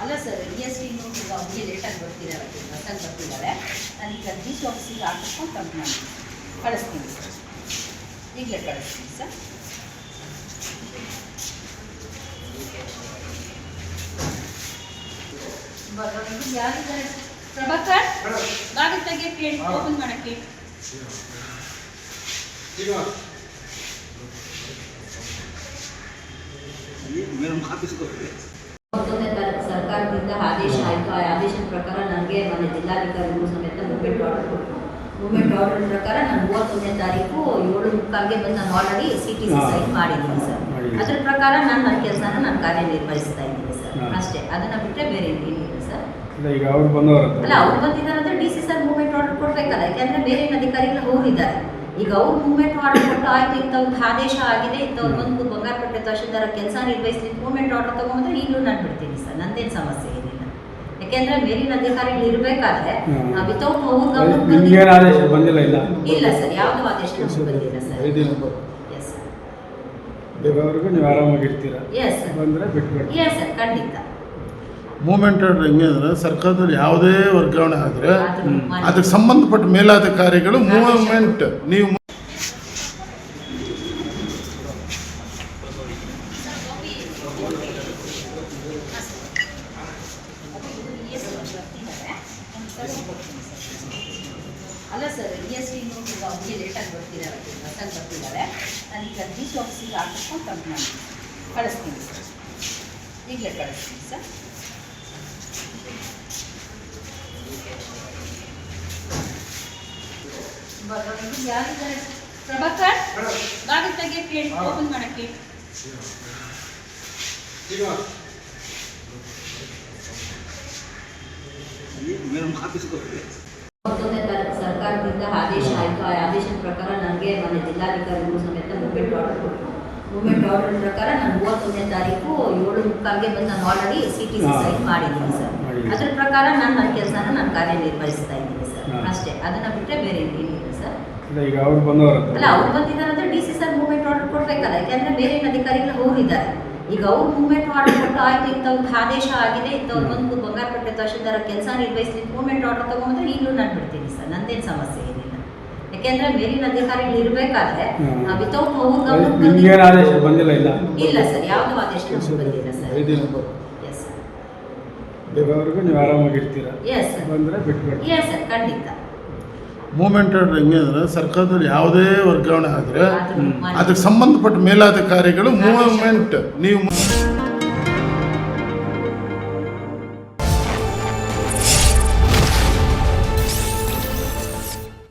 ಅಲ್ಲ sir E S T ಈಗ ಅವ್ರಿಗೆ ಲೇಟಾಗಿ ಬರ್ತಿದ್ದಾರೆ ಬಸ್ಸಲ್ಲಿ ಬರ್ತಿದ್ದಾರೆ ನಾನು ಈಗ ಡಿಸ್ ಆಫೀಸಿಗೆ ಹಾಕಿಸ್ಕೊಂಡು ಕಂಪ್ ಕಳಿಸ್ತೀನಿ ಸರ್. ಈಗಲೇ ಕಳಿಸ್ತೀನಿ ಸರ್. ಯಾರಿದ್ದಾರೆ ಪ್ರಭಾಕರ್, ಬಾಗಿಲ್ ತೆಗೆ ಓಪನ್ ಮಾಡಕ್ಕೆ. ಮತ್ತೊಂದನೇ ತಾರೀಕು ಸರ್ಕಾರದಿಂದ ಆದೇಶ ಆಯಿತು. ಆ ಆದೇಶದ ಪ್ರಕಾರ ನನಗೆ ಮನೆ ಜಿಲ್ಲಾಧಿಕಾರಿಗಳು ಸಮೇತ ಮೂವ್ಮೆಂಟ್ ಆರ್ಡರ್ ಕೊಟ್ಟರು. ಮೂವ್ಮೆಂಟ್ ಆರ್ಡರ್ ಪ್ರಕಾರ ನಾನು ಮೂವತ್ತೊಂದನೇ ತಾರೀಕು ಏಳು ಮುಕ್ಕಾಗೆ ಬಂದು ನಾನು already C T C sign ಮಾಡಿದ್ದೀನಿ ಸರ್. ಅದರ ಪ್ರಕಾರ ನಾನು ನನ್ನ ಕೆಲಸನ ನಾನು ಕಾರ್ಯನಿರ್ವಹಿಸ್ತಾ ಇದ್ದೀನಿ ಸರ್. ಅಷ್ಟೇ. ಅದನ್ನು ಬಿಟ್ಟರೆ ಬೇರೆ ಏನಿಲ್ಲ ಸರ್. ಇಲ್ಲ ಈಗ ಅವ್ರು ಬಂದವರು ಅಲ್ಲ ಅವ್ರು ಬಂದಿದ್ದಾರೆ ಅಂದ್ರೆ D C sir movement order ಕೊಡ್ಬೇಕಲ್ಲ. ಯಾಕೆಂದರೆ ಬೇರೆ ಏನ್ ಅಧಿಕಾರಿಗಳು ಹೋಗಿದ್ದಾರೆ ಈಗ ಅವ್ರು ಮೂವ್ಮೆಂಟ್ ಆರ್ಡರ್ ಕೊಟ್ಟು ಆಯ್ತು ಇಂಥವ್ರಿಗೆ ಆದೇಶ ಆಗಿದೆ ಇಂಥವ್ರು ಬಂದು ಬಂಗಾರಪೇಟೆ ತಹಶೀಲ್ದಾರ ಕೆಲಸ ನಿರ್ವಹಿಸಿ ಮೂವ್ಮೆಂಟ್ ಆರ್ಡರ್ ತಗೊಂಡ್ರೆ ಈಗಲೂ ನಾನು ಬಿಡ್ತೀನಿ ಸರ್ ನಂದೇನು ಸಮಸ್ಯೆ ಏನಿಲ್ಲ ಯಾಕೆಂದ್ರೆ ಮೇಲಿನ ಅಧಿಕಾರಿಗಳು ಇರಬೇಕಾದ್ರೆ. ವಿತೌಟ್ ಅವ್ರ ಏನು ಬಂದಿಲ್ಲ. ಇಲ್ಲ? ಇಲ್ಲ ಸರ್ ಯಾವುದೂ ಆದೇಶ ಬಂದಿಲ್ಲ ಸರ್. ಎಸ್ ಸರ್ ಬೇಗವರೆಗೂ ನೀವು ಆರಾಮಾಗಿ ಇರ್ತೀರಾ ಎಸ್ ಸರ್ ಬಂದರೆ ಬಿಟ್ಬಿಡಿ ಎಸ್ ಸರ್ ಖಂಡಿತ. ಮೂಮೆಂಟ್ ಆರ್ಡರ್ ಹೆಂಗೆ ಅಂದರೆ ಸರ್ಕಾರದಲ್ಲಿ ಯಾವುದೇ ವರ್ಗಾವಣೆ ಆದರೆ ಅದಕ್ಕೆ ಸಂಬಂಧಪಟ್ಟ ಮೇಲಾಧಿಕಾರಿಗಳು ಮೂವ್ಮೆಂಟ್ ನೀವು ಅಲ್ಲ ಸರ್ ಇ ಎಸ್ ಟಿ ಈಗ ಅವ್ರಿಗೆ ಲೇಟಾಗಿ ಬರ್ತಿದ್ದಾರೆ ಬಸ್ಸಲ್ಲಿ ಬರ್ತಿದ್ದಾರೆ. ನಾನು ಈಗ ಡಿ ಸಿ ಆಫೀಸಿಗೆ ಹಾಕಿಸ್ಕೊಂಡು ಕಂಪ್ನಿ ಮಾಡಿ ಕಳಿಸ್ತೀನಿ ಸರ್. ಈಗಲೇ ಕಳಿಸ್ತೀನಿ ಸರ್. ಯಾರಿದ್ದಾರೆ? ಪ್ರಭಾಕರ್? ಬಾಗಿಲು ತೆಗಿಯಕ್ಕೆ ಹೇಳಿ ಓಪನ್ ಮಾಡಕ್ಕೆ. ಮತ್ತೊಂದನೇ ತಾರೀಕು ಸರ್ಕಾರದಿಂದ ಆದೇಶ ಆಯಿತು. ಆ ಆದೇಶದ ಪ್ರಕಾರ ನನಗೆ ಮನೆ ಜಿಲ್ಲಾಧಿಕಾರಿಗಳು ಸಮೇತ ಮೂವ್ಮೆಂಟ್ ಆರ್ಡರ್ ಕೊಟ್ಟರು. ಮೂವ್ಮೆಂಟ್ ಆರ್ಡರ್ ಪ್ರಕಾರ ನಾನು ಮೂವತ್ತೊಂದನೇ ತಾರೀಕು ಏಳು ಮುಕ್ಕಾಗೆ ಬಂದು ನಾನು already C T C sign ಮಾಡಿದ್ದೀನಿ ಸರ್. ಅದರ ಪ್ರಕಾರ ನಾನು ನನ್ನ ಕೆಲಸನ ನಾನು ಕಾರ್ಯನಿರ್ವಹಿಸ್ತಾ ಇದ್ದೀನಿ ಸರ್. ಅಷ್ಟೇ. ಅದನ್ನು ಬಿಟ್ಟರೆ ಬೇರೆ ಏನಿಲ್ಲ ಇಲ್ಲ. ಈಗ ಅವ್ರು ಬಂದವರು ಅಲ್ಲ ಅವ್ರು ಬಂದಿದ್ದಾರೆ ಅಂದ್ರೆ D C sir movement order ಕೊಡ್ಬೇಕಲ್ಲ ಯಾಕೆಂದ್ರೆ ಬೇರೆ ಅಧಿಕಾರಿಗಳು ಇದ್ದಾರೆ ಈಗ ಅವ್ರು ಮೂವ್ಮೆಂಟ್ ಆರ್ಡರ್ ಕೊಟ್ಟು ಆಯ್ತು ಇಂಥವ್ರಿಗೆ ಆದೇಶ ಆಗಿದೆ ಇಂಥವ್ರು ಬಂದು ಬಂಗಾರಪೇಟೆ ತಹಶೀಲ್ದಾರ ಕೆಲಸ ನಿರ್ವಹಿಸಲಿ ಮೂವ್ಮೆಂಟ್ ಆರ್ಡರ್ ತಗೊಂಡ್ರೆ ಈಗಲೂ ನಾನು ಬಿಡ್ತೀನಿ ಸರ್ ನಂದೇನು ಸಮಸ್ಯೆ ಏನಿಲ್ಲ. ಯಾಕೆಂದ್ರೆ ಮೇಲಿನ ಅಧಿಕಾರಿಗಳು ಇರಬೇಕಾದ್ರೆ. ವಿತೌಟ್ ಅವ್ರ ಆದೇಶ ಬಂದಿಲ್ಲ ಇಲ್ಲ? ಇಲ್ಲ ಸರ್ ಯಾವುದು ಆದೇಶ ಬಂದಿಲ್ಲ ಸರ್. ಎಸ್ ಸರ್ ನೀವು ಆರಾಮಾಗಿರ್ತೀರಾ ಎಸ್ ಸರ್ ಬಂದರೆ ಬಿಟ್ಬಿಡಿ ಎಸ್ ಸರ್ ಖಂಡಿತ. ಮೂಮೆಂಟ್ ಆರ್ಡರ್ ಹೆಂಗೆ ಅಂದರೆ ಸರ್ಕಾರದಲ್ಲಿ ಯಾವುದೇ ವರ್ಗಾವಣೆ ಆದರೆ ಅದಕ್ಕೆ ಸಂಬಂಧಪಟ್ಟ ಮೇಲಾಧಿಕಾರಿಗಳು ಮೂವ್ಮೆಂಟ್ ನೀವು